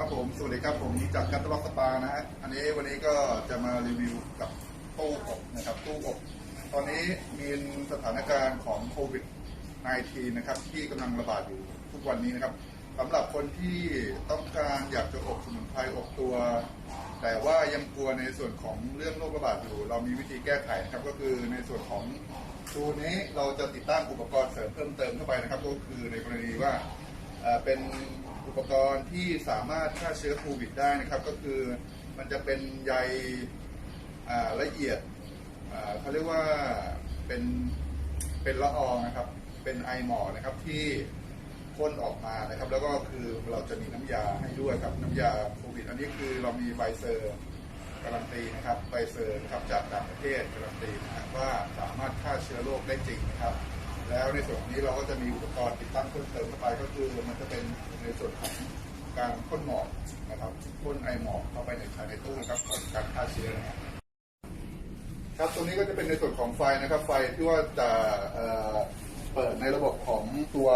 ครับผม สวัสดีครับ ผมจากกัตล็อกสปานะฮะ อันนี้วันนี้ก็จะมารีวิวกับตู้อบนะครับ ตู้อบ ตอนนี้มีสถานการณ์ของโควิด -19 นะครับ ที่กำลังระบาดอยู่ทุกวันนี้นะครับสำหรับคนที่ต้องการอยากจะอบสมุนไพรอบตัว แต่ว่ายังกลัวในส่วนของเรื่องโรคระบาดอยู่ เรามีวิธีแก้ไขนะครับ ก็คือในส่วนของตัวนี้เราจะติดตั้งอุปกรณ์เสริมเพิ่มเติมเข้าไปนะครับ ก็คือในกรณีว่าเป็น อุปกรณ์ที่สามารถฆ่าเชื้อโควิดได้นะครับ ก็คือมันจะเป็นใยละเอียดเขาเรียกว่าเป็นเป็นละอองนะครับ เป็นไอหมอนะครับที่พ่นออกมานะครับ แล้วก็คือเราจะมีน้ำยาให้ด้วยครับน้ำยาโควิด อันนี้คือเรามีใบเซอร์การันตีนะครับใบเซอร์ครับจากต่างประเทศการันตีนะว่าสามารถฆ่าเชื้อโรคได้จริงนะครับ แล้วในส่วนนี้เราก็จะมีอุปกรณ์ติดตั้งเพิ่มเติมเข้าไปก็คือมันจะเป็นในส่วนของการพ่นหมอกนะครับพ่นไอหมอกเข้าไปในภายในตู้นะครับก่นการฆ่าเชื้อนะครับครับตรงนี้ก็จะเป็นในส่วนของไฟนะครับ ไฟที่ว่าจะเเปิดในระบบของตัว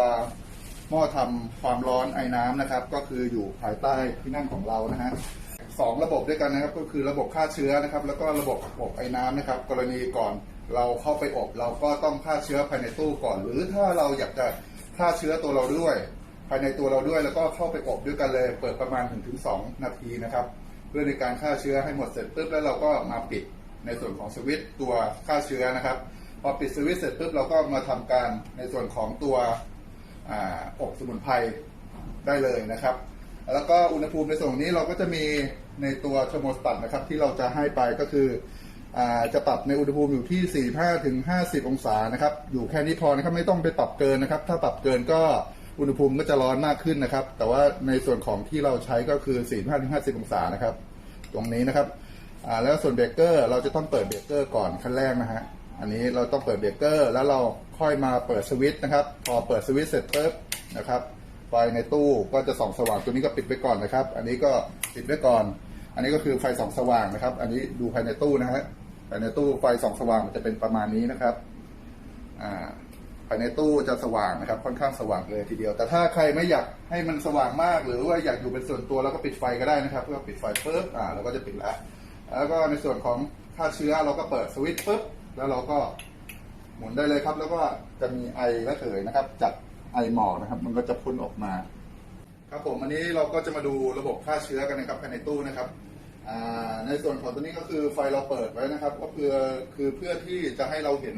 หม้อทำความร้อนไอ้น้ำนะครับ ก็คืออยู่ภายใต้ที่นั่งของเรานะฮะสองระบบด้วยกันนะครับ ก็คือระบบฆ่าเชื้อนะครับ แล้วก็ระบบอบไอ้น้ำนะครับ กรณีก่อน เราเข้าไปอบเราก็ต้องฆ่าเชื้อภายในตู้ก่อน หรือถ้าเราอยากจะฆ่าเชื้อตัวเราด้วย ภายในตัวเราด้วยแล้วก็เข้าไปอบด้วยกันเลย เปิดประมาณถึงถึงสองนาทีนะครับ เพื่อในการฆ่าเชื้อให้หมดเสร็จปุ๊บแล้วเราก็มาปิดในส่วนของสวิตตัวฆ่าเชื้อนะครับ พอปิดสวิตเสร็จปุ๊บเราก็มาทำการในส่วนของตัวออบสมุนไพรได้เลยนะครับ แล้วก็อุณหภูมิในส่วนนี้เราก็จะมีในตัวเทอร์โมสตัตนะครับที่เราจะให้ไปก็คือ จะปรับในอุณหภูมิอยู่ที่ 45ถึง50 องศานะครับ อยู่แค่นี้พอนะครับไม่ต้องไปปรับเกินนะครับ ถ้าปรับเกินก็อุณหภูมิก็จะร้อนมากขึ้นนะครับ แต่ว่าในส่วนของที่เราใช้ก็คือ 45ถึง50 องศานะครับ ตรงนี้นะครับแล้วส่วนเบรกเกอร์เราจะต้องเปิดเบรกเกอร์ก่อนขั้นแรกนะฮะอันนี้เราต้องเปิดเบรกเกอร์แล้วเราค่อยมาเปิดสวิตช์นะครับ พอเปิดสวิตช์เสร็จปุ๊บนะครับไฟในตู้ก็จะส่องสว่างตัวนี้ก็ปิดไว้ก่อนนะครับ อันนี้ก็ปิดไว้ก่อน อันนี้ก็คือไฟส่องสว่างนะครับ อันนี้ดูภายในตู้นะฮะ ภายในตู้ไฟส่องสว่างมันจะเป็นประมาณนี้นะครับอ่าภายในตู้จะสว่างนะครับ ค่อนข้างสว่างเลยทีเดียว แต่ถ้าใครไม่อยากให้มันสว่างมาก หรือว่าอยากอยู่เป็นส่วนตัวแล้วก็ปิดไฟก็ได้นะครับเพื่อปิดไฟปุ๊บอ่าเราก็จะปิดแล้วแล้วก็ในส่วนของฆ่าเชื้อเราก็เปิดสวิตช์ปุ๊บแล้วเราก็หมุนได้เลยครับ แล้วก็จะมีไอระเหยนะครับ จากไอหมอกนะครับ มันก็จะพุ่นออกมา ครับผมอันนี้เราก็จะมาดูระบบฆ่าเชื้อกันนะครับภายในตู้นะครับ ในส่วนของตัวนี้ก็คือไฟเราเปิดไว้นะครับ ก็เพื่อคือเพื่อที่จะให้เราเห็น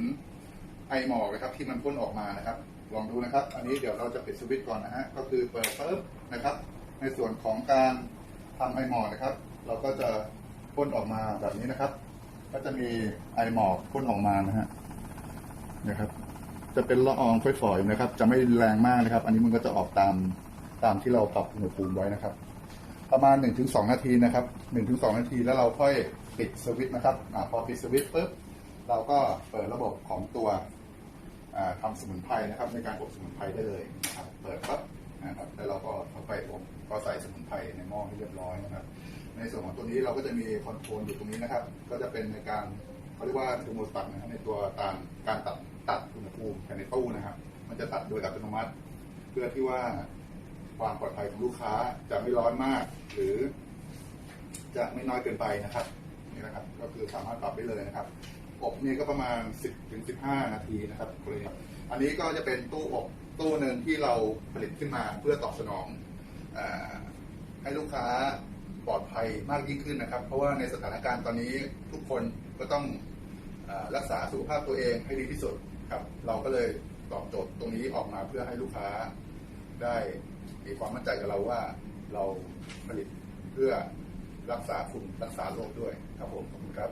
ไอหมอกนะครับ ที่มันพ่นออกมานะครับ ลองดูนะครับ อันนี้เดี๋ยวเราจะปิดสวิตช์ก่อนนะฮะก็คือเปิดปุ๊บนะครับ ในส่วนของการทำไอหมอกนะครับ เราก็จะพ่นออกมาแบบนี้นะครับ ก็จะมีไอหมอกพ่นออกมานะฮะนะครับ จะเป็นละอองฝอยๆนะครับ จะไม่แรงมากนะครับ อันนี้มันก็จะออกตามตามที่เราปรับอุณหภูมิไว้นะครับ ประมาณ 1-2 นาทีนะครับ 1-2 นาทีแล้วเราค่อยปิดสวิตช์นะครับอพอปิดสวิตช์ปุ๊บเราก็เปิดระบบของตัวอ่าทำสมุนไพรนะครับ ในการอบสมุนไพรได้เลยนะครับเปิดปั๊บนะครับแล้วเราก็เข้าไปอบก็ใส่สมุนไพรในหม้อให้เรียบร้อยนะครับ ในส่วนของตัวนี้เราก็จะมีคอนโทรลอยู่ตรงนี้นะครับ ก็จะเป็นในการเขาเรียกว่าเทอร์โมสตัตนะครับในตัวการการตัดตัดอุณหภูมิภายในตู้นะครับ มันจะตัดโดยอัตโนมัติ เพื่อที่ว่า ความปลอดภัยของลูกค้าจะไม่ร้อนมาก หรือ จะไม่น้อยเกินไปนะครับนี่นะครับ ก็คือสามารถปรับได้เลยนะครับอบนี่ก็ประมาณ 10ถึง15 นาทีนะครับกรณีอันนี้ก็จะเป็นตู้อบตู้หนึ่งที่เราผลิตขึ้นมาเพื่อตอบสนองอให้ลูกค้าปลอดภัยมากยิ่งขึ้นนะครับ เพราะว่าในสถานการณ์ตอนนี้ทุกคนก็ต้องอรักษาสุขภาพตัวเองให้ดีที่สุดครับ เราก็เลยตอบโจทย์ตรงนี้ออกมาเพื่อให้ลูกค้า ได้มีความมั่นใจกับเราว่าเราผลิตเพื่อรักษาคุณรักษาโรคด้วยครับผมขอบคุณครับ